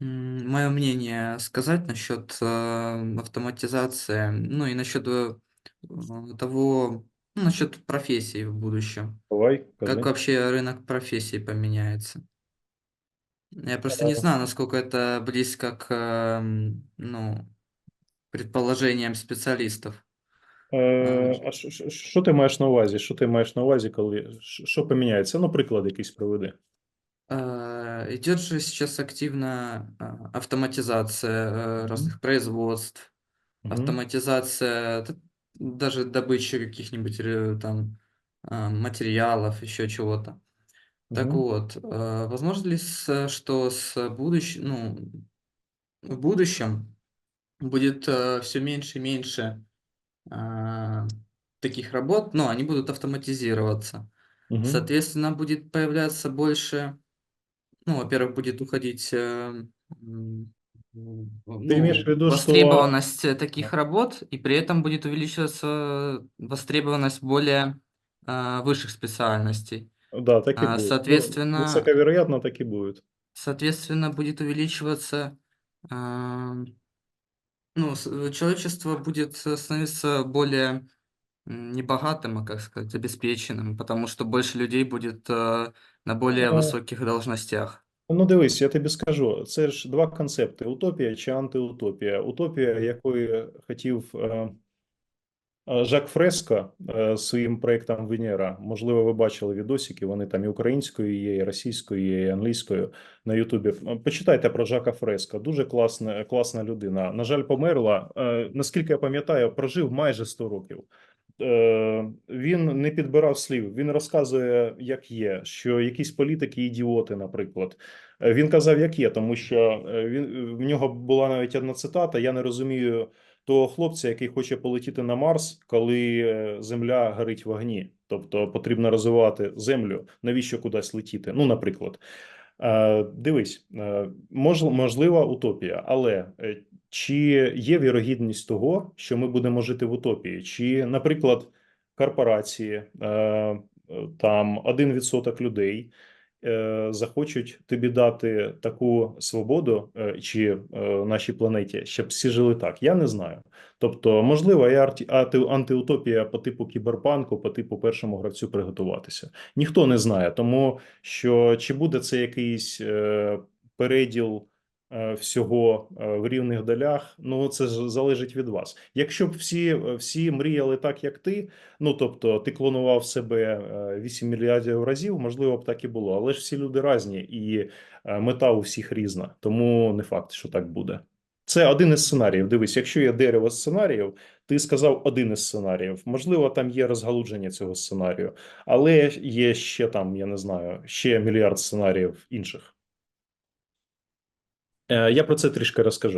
Мое мнение сказать насчет, э, автоматизации, ну и насчет, э, э, того, ну, насчет профессий в будущем. Давай, Как кажи. вообще рынок профессий поменяется? Я просто не знаю, насколько это близко к, эм, ну, предположениям специалистов. Э, Е, а що, що, що ти маєш на увазі? Що ти маєш на увазі, коли що що поміняється? Ну, приклад якийсь приведи. Э, идет же сейчас активно, а, автоматизация, э, разных производств, Мгм. автоматизация т даже добычи каких-нибудь ре там, а, материалов, еще чего-то. Так Мгм. вот, э, возможно ли с что с будущ ну, в будущем будет, все меньше и меньше, а, таких работ, но они будут автоматизироваться. Мгм. Соответственно, будет появляться больше, ну, во-первых, будет уходить, э, м, Ты имеешь в ну, виду, что востребованность, э, таких работ, и при этом будет увеличиваться востребованность более, а, высших специальностей. да, так и А, будет. Ну, соответственно высоковероятно так и будет. соответственно, будет увеличиваться, ам, ну, э, человечество будет э, становиться более, м, не богатым, а, как сказать, обеспеченным, потому что больше людей будет, э, на более высоких должностях. Ну, дивись, я тобі скажу, це ж два концепти: утопія чи антиутопія. Утопія, якої хотів е, е, Жак Фреско е, своїм проєктом Венера. Можливо, ви бачили відосики. Вони там і українською є, і російською є, і англійською на Ютубі. Почитайте про Жака Фреско. Дуже класна, класна людина. На жаль, померла. Е, Наскільки я пам'ятаю, прожив майже 100 років. Е, Він не підбирав слів. Він розказує, як є, що якісь політики ідіоти, наприклад. Е, Він казав, як є, тому що е, він в нього була навіть одна цитата: Я не розумію того хлопця, який хоче полетіти на Марс, коли Земля горить в вогні. Тобто потрібно розвивати землю. Навіщо кудись летіти? Ну, наприклад. Дивись, можлива утопія, але чи є вірогідність того, що ми будемо жити в утопії? Чи, наприклад, корпорації, е, е, там 1% людей е, захочуть тобі дати таку свободу чи нашій планеті, щоб всі жили так? Я не знаю. Тобто, можливо, і арті... антиутопія по типу кіберпанку, по типу першому гравцю приготуватися. Ніхто не знає, тому що чи буде це якийсь переділ всього е, в рівних долях, ну це ж залежить від вас. Якщо б всі, всі мріяли так, як ти, ну тобто ти клонував себе е, 8 мільярдів разів, можливо б так і було, але ж всі люди різні, і е, мета у всіх різна, тому не факт, що так буде. Це один із сценаріїв. Дивись, якщо є дерево сценаріїв, ти сказав один із сценаріїв. Можливо, там є розгалудження цього сценарію, але є ще там, я не знаю, ще мільярд сценаріїв інших. Е, Я про це трішки розкажу.